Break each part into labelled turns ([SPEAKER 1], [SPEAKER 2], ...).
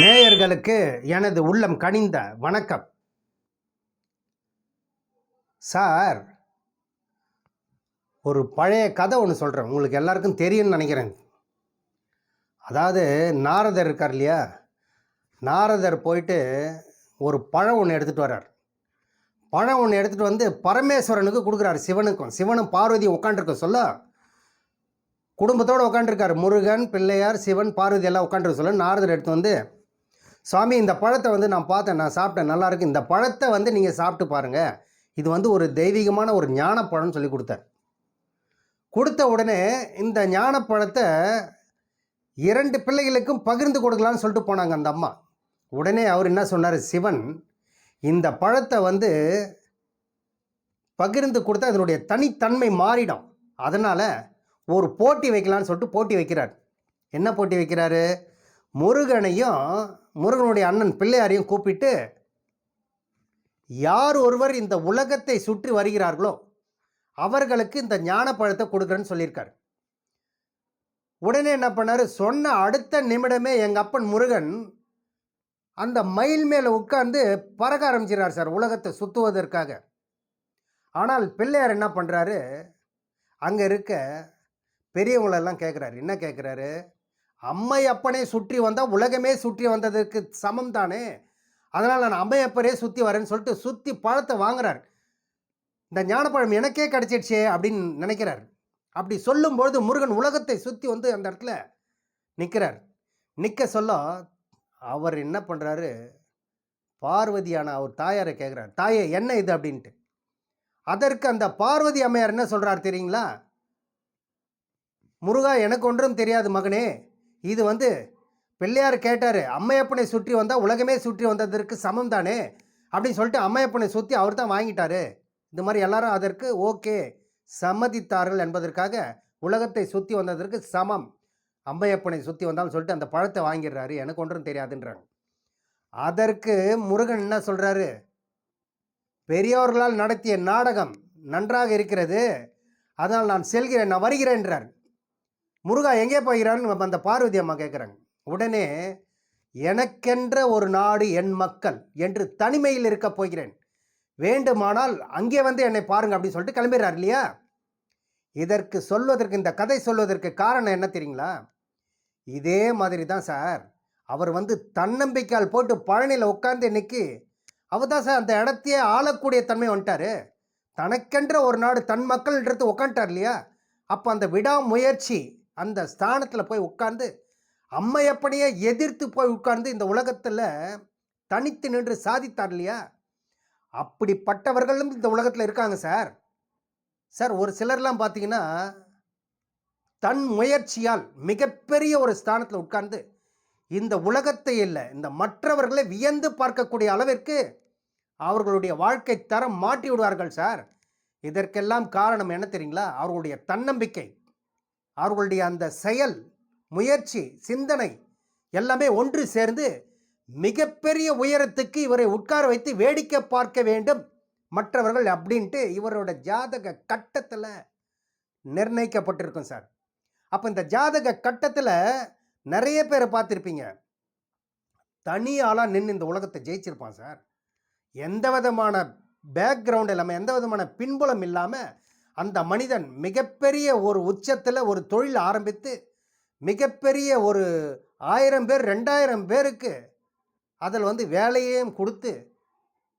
[SPEAKER 1] நேயர்களுக்கு எனது உள்ளம் கனிந்த வணக்கம். சார் ஒரு பழைய கதை ஒன்று சொல்கிறேன் உங்களுக்கு எல்லாருக்கும் தெரியும்னு நினைக்கிறேன். அதாவது நாரதர் இருக்கார் இல்லையா? நாரதர் போயிட்டு ஒரு பழம் ஒன்று எடுத்துகிட்டு வர்றார். பழம் ஒன்று எடுத்துகிட்டு வந்து பரமேஸ்வரனுக்கு கொடுக்குறாரு சிவனுக்கும். சிவனும் பார்வதி உட்காண்டிருக்க சொல்ல. குடும்பத்தோடு உட்காந்துருக்காரு முருகன் பிள்ளையார் சிவன் பார்வதி எல்லாம் உட்காந்துருக்க சொல்ல. நாரதர் எடுத்து வந்து சுவாமி இந்த பழத்தை வந்து நான் பார்த்தேன் நான் சாப்பிட்டேன் நல்லா இருக்கு. இந்த பழத்தை வந்து நீங்கள் சாப்பிட்டு பாருங்கள் இது வந்து ஒரு தெய்வீகமான ஒரு ஞானப்பழம்னு சொல்லி கொடுத்தார். கொடுத்த உடனே இந்த ஞானப்பழத்தை இரண்டு பிள்ளைகளுக்கும் பகிர்ந்து கொடுக்கலான்னு சொல்லிட்டு போனாங்க அந்த அம்மா. உடனே அவர் என்ன சொன்னார்? சிவன் இந்த பழத்தை வந்து பகிர்ந்து கொடுத்தா அதனுடைய தனித்தன்மை மாறிடும். அதனால் ஒரு போட்டி வைக்கலான்னு சொல்லிட்டு போட்டி வைக்கிறார். என்ன போட்டி வைக்கிறாரு? முருகனையும் முருகனுடைய அண்ணன் பிள்ளையாரையும் கூப்பிட்டு யார் ஒருவர் இந்த உலகத்தை சுற்றி வருகிறார்களோ அவர்களுக்கு இந்த ஞானப்பழத்தை கொடுக்குறேன்னு சொல்லியிருக்கார். உடனே என்ன பண்ணாரு? சொன்ன அடுத்த நிமிடமே எங்கள் அப்பன் முருகன் அந்த மயில் மேலே உட்கார்ந்து பறக்க ஆரம்பிச்சிடறார் சார் உலகத்தை சுற்றுவதற்காக ஆனால் பிள்ளையார் என்ன பண்ணுறாரு அங்கே இருக்க பெரியவங்களெல்லாம் கேட்குறாரு என்ன கேட்குறாரு அம்மை அப்பனே சுற்றி வந்தால் உலகமே சுற்றி வந்ததற்கு சமம் தானே? அதனால் நான் அம்மையப்பரே சுற்றி வரேன்னு சொல்லிட்டு சுற்றி பழத்தை வாங்குறார். இந்த ஞானப்பழம் எனக்கே கிடச்சிடுச்சே அப்படின்னு நினைக்கிறார். அப்படி சொல்லும்பொழுது முருகன் உலகத்தை சுற்றி வந்து அந்த இடத்துல நிற்கிறார் நிற்க சொல்ல அவர் என்ன பண்ணுறாரு பார்வதியான அவர் தாயாரை கேட்குறார் தாயே என்ன இது? அப்படின்ட்டு. அதற்கு அந்த பார்வதி அம்மையார் என்ன சொல்கிறார் தெரியுங்களா? முருகா எனக்கு ஒன்றும் தெரியாது மகனே. இது வந்து பிள்ளையார் கேட்டார் அம்மையப்பனை சுற்றி வந்தால் உலகமே சுற்றி வந்ததற்கு சமம் தானே? அப்படின்னு சொல்லிட்டு அம்மையப்பனை சுற்றி அவர் தான் வாங்கிட்டாரு. இந்த மாதிரி எல்லாரும் அதற்கு ஓகே சம்மதித்தார்கள் என்பதற்காக உலகத்தை சுற்றி வந்ததற்கு சமம். அம்மையப்பனை சுற்றி வந்தாலும் சொல்லிட்டு அந்த பழத்தை வாங்கிடுறாரு. எனக்கு ஒன்றும் தெரியாதுன்றாங்க. அதற்கு முருகன் என்ன சொல்கிறாரு பெரியோர்களால் நடத்திய நாடகம் நன்றாக இருக்கிறது. அதனால் நான் செல்கிறேன் நான் வருகிறேன்றார். முருகா எங்கே போகிறான்னு அந்த பார்வதி அம்மா கேட்குறாங்க உடனே எனக்கென்ற ஒரு நாடு என் மக்கள் என்று தனிமையில் இருக்க போகிறேன். வேண்டுமானால் அங்கே வந்து என்னை பாருங்க அப்படின்னு சொல்லிட்டு கிளம்பிடுறார் இல்லையா? இதற்கு சொல்வதற்கு இந்த கதை சொல்வதற்கு காரணம் என்ன தெரியுங்களா? இதே மாதிரி தான் சார். அவர் வந்து தன்னம்பிக்கையால் போட்டு பழனியில் உட்கார்ந்து இன்னைக்கு அவர் தான் சார் அந்த இடத்தையே ஆளக்கூடிய தன்மை வந்துட்டாரு. தனக்கென்ற ஒரு நாடு தன் மக்கள்ன்றது உட்காந்துட்டார் இல்லையா? அப்போ அந்த விடாமுயற்சி அந்த ஸ்தானத்தில் போய் உட்கார்ந்து அம்மையப்பனையே எதிர்த்து போய் உட்கார்ந்து இந்த உலகத்தில் தனித்து நின்று சாதித்தார் இல்லையா? அப்படிப்பட்டவர்களும் இந்த உலகத்தில் இருக்காங்க சார். சார் ஒரு சிலர்லாம் பார்த்தீங்கன்னா தன் முயற்சியால் மிகப்பெரிய ஒரு ஸ்தானத்தில் உட்கார்ந்து இந்த உலகத்தை இல்லை இந்த மற்றவர்களை வியந்து பார்க்கக்கூடிய அளவிற்கு அவர்களுடைய வாழ்க்கை தரம் மாற்றி விடுவார்கள் சார். இதற்கெல்லாம் காரணம் என்ன தெரியுங்களா? அவர்களுடைய தன்னம்பிக்கை. அவர்களுடைய அந்த செயல் முயற்சி சிந்தனை எல்லாமே ஒன்று சேர்ந்து மிகப்பெரிய உயரத்துக்கு இவரை உட்கார வைத்து வேடிக்கை பார்க்க வேண்டும். மற்றவர்கள் அப்படின்ட்டு இவரோட ஜாதக கட்டத்தில் நிர்ணயிக்கப்பட்டிருக்கும் சார். அப்போ இந்த ஜாதக கட்டத்தில் நிறைய பேரை பார்த்துருப்பீங்க. தனி ஆளாக நின்று இந்த உலகத்தை ஜெயிச்சிருப்பான் சார். எந்த விதமான பேக்ரவுண்ட் இல்லாமல் எந்த விதமான பின்புலம் இல்லாமல் அந்த மனிதன் மிகப்பெரிய ஒரு உச்சத்தில் ஒரு தொழில் ஆரம்பித்து மிகப்பெரிய ஒரு ஆயிரம் பேர் ரெண்டாயிரம் பேருக்கு அதில் வந்து வேலையையும் கொடுத்து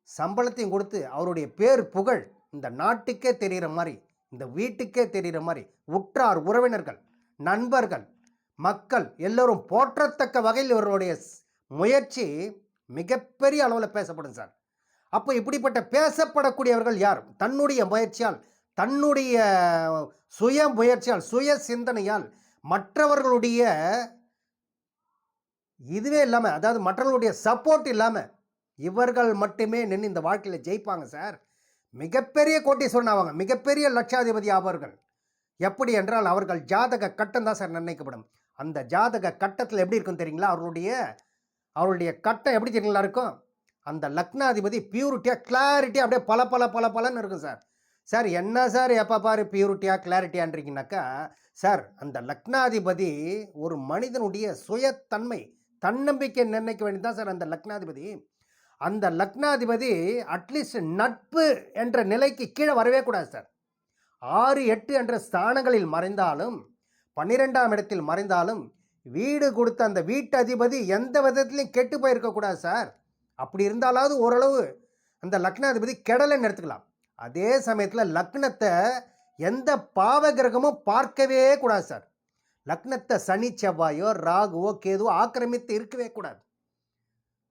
[SPEAKER 1] சம்பளத்தையும் கொடுத்து அவருடைய பேர் புகழ் இந்த நாட்டுக்கே தெரிகிற மாதிரி இந்த வீட்டுக்கே தெரிகிற மாதிரி உற்றார் உறவினர்கள் நண்பர்கள் மக்கள் எல்லோரும் போற்றத்தக்க வகையில் இவருடைய முயற்சி மிகப்பெரிய அளவில் பேசப்படும் சார். அப்போ இப்படிப்பட்ட பேசப்படக்கூடியவர்கள் யார்? தன்னுடைய முயற்சியால் தன்னுடைய சுய முயற்சியால் சுய சிந்தனையால் மற்றவர்களுடைய இதுவே இல்லாமல் அதாவது மற்றவர்களுடைய சப்போர்ட் இல்லாமல் இவர்கள் மட்டுமே நின்று இந்த வாழ்க்கையில் ஜெயிப்பாங்க சார். மிகப்பெரிய கோட்டீஸ்வரன் ஆவாங்க. மிகப்பெரிய லட்சாதிபதி ஆவார்கள் எப்படி என்றால் அவர்கள் ஜாதக கட்டம் தான் சார் நிர்ணயிக்கப்படும். அந்த ஜாதக கட்டத்தில் எப்படி இருக்கும் தெரியுங்களா? அவர்களுடைய அவருடைய கட்டம் எப்படி தெரியுங்களா இருக்கும்? அந்த லக்னாதிபதி பியூரிட்டியாக கிளாரிட்டியாக அப்படியே பல பல பல பலன்னு இருக்கும் சார். சார் என்ன சார் எப்போ பாரு பியூரிட்டியாக கிளாரிட்டியான்றீங்கனாக்கா சார் அந்த லக்னாதிபதி ஒரு மனிதனுடைய சுயத்தன்மை தன்னம்பிக்கை நிர்ணயிக்க வேண்டியது சார் அந்த லக்னாதிபதி. அந்த லக்னாதிபதி அட்லீஸ்ட் நட்பு என்ற நிலைக்கு கீழே வரவே கூடாது சார். ஆறு எட்டு என்ற ஸ்தானங்களில் மறைந்தாலும் பன்னிரெண்டாம் இடத்தில் மறைந்தாலும் வீடு கொடுத்த அந்த வீட்டு அதிபதி எந்த விதத்துலையும் கெட்டு போயிருக்கக்கூடாது சார். அப்படி இருந்தாலாவது ஓரளவு அந்த லக்னாதிபதி கெடலைன்னு எடுத்துக்கலாம். அதே சமயத்தில் லக்னத்தை எந்த பாவ கிரகமும் பார்க்கவே கூடாது சார். லக்னத்தை சனி செவ்வாயோ ராகுவோ கேதுவோ ஆக்கிரமித்து இருக்கவே கூடாது.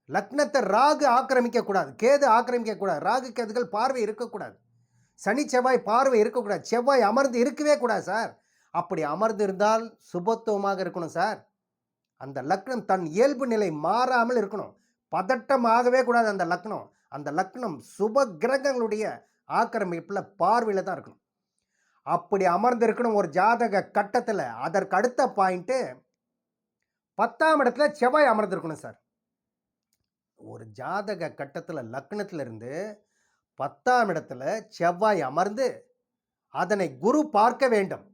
[SPEAKER 1] லக்னத்தை ராகு ஆக்கிரமிக்கக்கூடாது கேது ஆக்கிரமிக்கக்கூடாது ராகு கேதுகள் பார்வை இருக்கக்கூடாது சனி செவ்வாய் பார்வை இருக்கக்கூடாது செவ்வாய் அமர்ந்து இருக்கவே கூடாது சார். அப்படி அமர்ந்து இருந்தால் சுபத்துவமாக இருக்கணும் சார். அந்த லக்னம் தன் இயல்பு நிலை மாறாமல் இருக்கணும். பதட்டமாகவே கூடாது அந்த லக்னம். அந்த லக்னம் சுப கிரகங்களுடைய ஆக்கிரமிப்பில் பார்வையில் தான் இருக்கணும். அப்படி அமர்ந்திருக்கணும் ஒரு ஜாதக கட்டத்தில். அதற்கு அடுத்த பாயிண்ட்டு பத்தாம் இடத்துல செவ்வாய் அமர்ந்திருக்கணும் சார். ஒரு ஜாதக கட்டத்தில் லக்னத்தில் இருந்து பத்தாம் இடத்துல செவ்வாய் அமர்ந்து அதனை குரு பார்க்க வேண்டும்.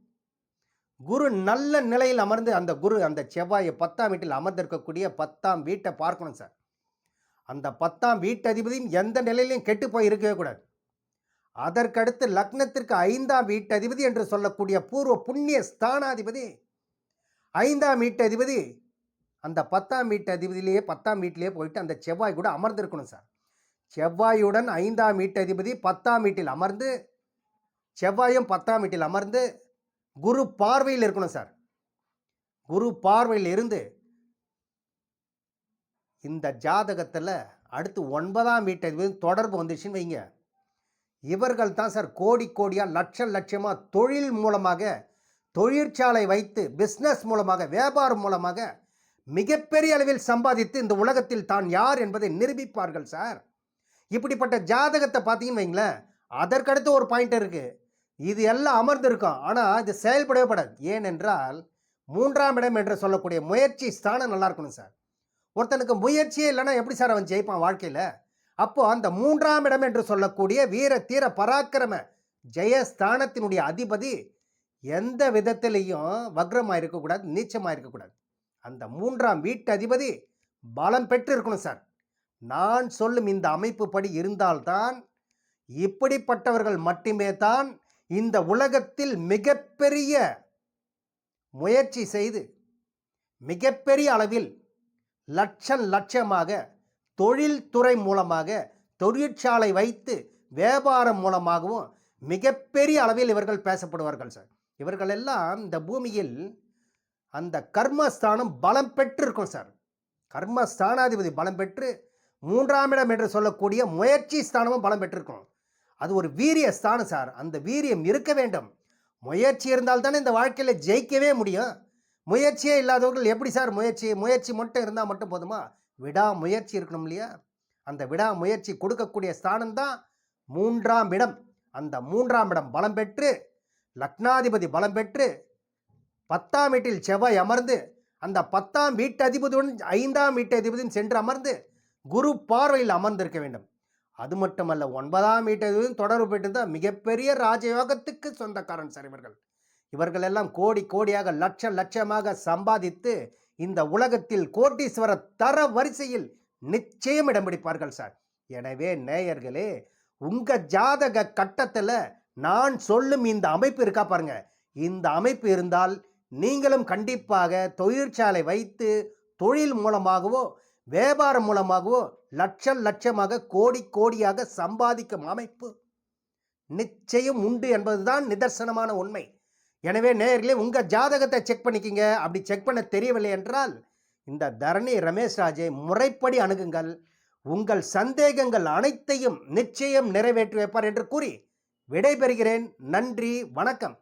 [SPEAKER 1] குரு நல்ல நிலையில் அமர்ந்து அந்த குரு அந்த செவ்வாயை பத்தாம் வீட்டில் அமர்ந்திருக்கக்கூடிய பத்தாம் வீட்டை பார்க்கணும் சார். அந்த பத்தாம் வீட்டதிபதியும் எந்த நிலையிலையும் கெட்டு போய் இருக்கவே கூடாது. அதற்கடுத்து லக்னத்திற்கு ஐந்தாம் வீட்டதிபதி என்று சொல்லக்கூடிய பூர்வ புண்ணிய ஸ்தானாதிபதி. ஐந்தாம் வீட்டதிபதி அந்த பத்தாம் வீட்டதிபதியிலேயே பத்தாம் வீட்டிலேயே போயிட்டு அந்த செவ்வாய் கூட அமர்ந்திருக்கணும் சார். செவ்வாயுடன் ஐந்தாம் வீட்டதிபதி பத்தாம் வீட்டில் அமர்ந்து செவ்வாயும் பத்தாம் வீட்டில் அமர்ந்து குரு பார்வையில் இருக்கணும் சார். குரு பார்வையில் இருந்து இந்த ஜாதகத்தில் அடுத்து ஒன்பதாம் வீட்டதிபதி தொடர்பு வந்துச்சுன்னு வைங்க. இவர்கள் தான் சார் கோடி கோடியாக லட்சம் லட்சமாக தொழில் மூலமாக தொழிற்சாலை வைத்து பிஸ்னஸ் மூலமாக வியாபாரம் மூலமாக மிகப்பெரிய அளவில் சம்பாதித்து இந்த உலகத்தில் தான் யார் என்பதை நிரூபிப்பார்கள் சார். இப்படிப்பட்ட ஜாதகத்தை பார்த்தீங்கன்னு வைங்களேன் அதற்கடுத்து ஒரு பாயிண்ட் இருக்குது இது எல்லாம் அமர்ந்திருக்கும். ஆனால் இது செயல்படவே படாது. ஏனென்றால் மூன்றாம் இடம் என்று சொல்லக்கூடிய முயற்சி ஸ்தானம் நல்லா இருக்கணும் சார். ஒருத்தனுக்கு முயற்சியே இல்லைன்னா எப்படி சார் அவன் ஜெயிப்பான் வாழ்க்கையில்? அப்போ அந்த மூன்றாம் இடம் என்று சொல்லக்கூடிய வீர தீர பராக்கிரம ஜெயஸ்தானத்தினுடைய அதிபதி எந்த விதத்திலையும் வக்ரமாக இருக்கக்கூடாது நீச்சமாக இருக்கக்கூடாது. அந்த மூன்றாம் வீட்டு அதிபதி பலம் பெற்று இருக்கணும் சார். நான் சொல்லும் இந்த அமைப்பு படி இருந்தால்தான் இப்படிப்பட்டவர்கள் மட்டுமே தான் இந்த உலகத்தில் மிகப்பெரிய முயற்சி செய்து மிகப்பெரிய அளவில் லட்சம் லட்சமாக தொழில்துறை மூலமாக தொழிற்சாலை வைத்து வியாபாரம் மூலமாகவும் மிகப்பெரிய அளவில் இவர்கள் பேசப்படுவார்கள் சார். இவர்கள் எல்லாம் இந்த பூமியில் அந்த கர்மஸ்தானம் பலம் பெற்று இருக்கும் சார். கர்மஸ்தானாதிபதி பலம் பெற்று மூன்றாம் இடம் என்று சொல்லக்கூடிய முயற்சி ஸ்தானமும் பலம் பெற்றிருக்கும். அது ஒரு வீரிய ஸ்தானம் சார். அந்த வீரியம் இருக்க வேண்டும். முயற்சி இருந்தால் தானே இந்த வாழ்க்கையில் ஜெயிக்கவே முடியும். முயற்சியே இல்லாதவர்கள் எப்படி சார் முயற்சி முயற்சி மட்டும் இருந்தால் மட்டும் போதுமா? விடா முயற்சி இருக்கணும் இல்லையா? அந்த விடா முயற்சி கொடுக்கக்கூடிய ஸ்தானம் தான் மூன்றாம் இடம். அந்த மூன்றாம் இடம் பலம் பெற்று லக்னாதிபதி பலம் பெற்று பத்தாம் வீட்டில் செவ்வாய் அமர்ந்து அந்த பத்தாம் வீட்டு அதிபதியுடன் ஐந்தாம் வீட்டு அதிபதியும் சென்று அமர்ந்து குரு பார்வையில் அமர்ந்திருக்க வேண்டும். அது மட்டுமல்ல ஒன்பதாம் வீட்டு அதிபதியும் தொடர்பு பெற்றிருந்தால் மிகப்பெரிய ராஜயோகத்துக்கு சொந்தக்காரன் சார் இவர்கள் இவர்கள் எல்லாம் கோடி கோடியாக லட்சம் லட்சமாக சம்பாதித்து இந்த உலகத்தில் கோட்டீஸ்வர தர வரிசையில் நிச்சயம் இடம் பிடிப்பார்கள் சார் எனவே நேயர்களே உங்க ஜாதக கட்டத்தில் நான் சொல்லும் இந்த அமைப்பு இருக்கா பாருங்க. இந்த அமைப்பு இருந்தால் நீங்களும் கண்டிப்பாக தொழிற்சாலை வைத்து தொழில் மூலமாகவோ வியாபாரம் மூலமாகவோ லட்சம் லட்சமாக கோடி கோடியாக சம்பாதிக்கும் அமைப்பு நிச்சயம் உண்டு என்பதுதான் நிதர்சனமான உண்மை. எனவே நேயர்களே உங்கள் ஜாதகத்தை செக் பண்ணிக்கிங்க. அப்படி செக் பண்ண தெரியவில்லை என்றால் இந்த தரணி ரமேஷ் ராஜை முறைப்படி அணுகுங்கள். உங்கள் சந்தேகங்கள் அனைத்தையும் நிச்சயம் நிறைவேற்றி வைப்பார் என்று கூறி விடைபெறுகிறேன். நன்றி வணக்கம்.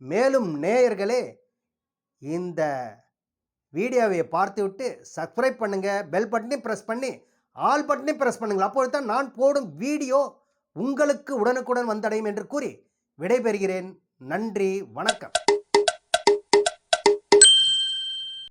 [SPEAKER 1] மேலும் நேயர்களே இந்த வீடியோவை பார்த்துவிட்டு சப்ஸ்கிரைப் பண்ணுங்கள் பெல் பட்டனையும் ப்ரெஸ் பண்ணி ஆல் பட்டனையும் ப்ரெஸ் பண்ணுங்கள். அப்பொழுது தான் நான் போடும் வீடியோ உங்களுக்கு உடனுக்குடன் வந்தடையும் என்று கூறி விடைபெறுகிறேன். நன்றி வணக்கம்.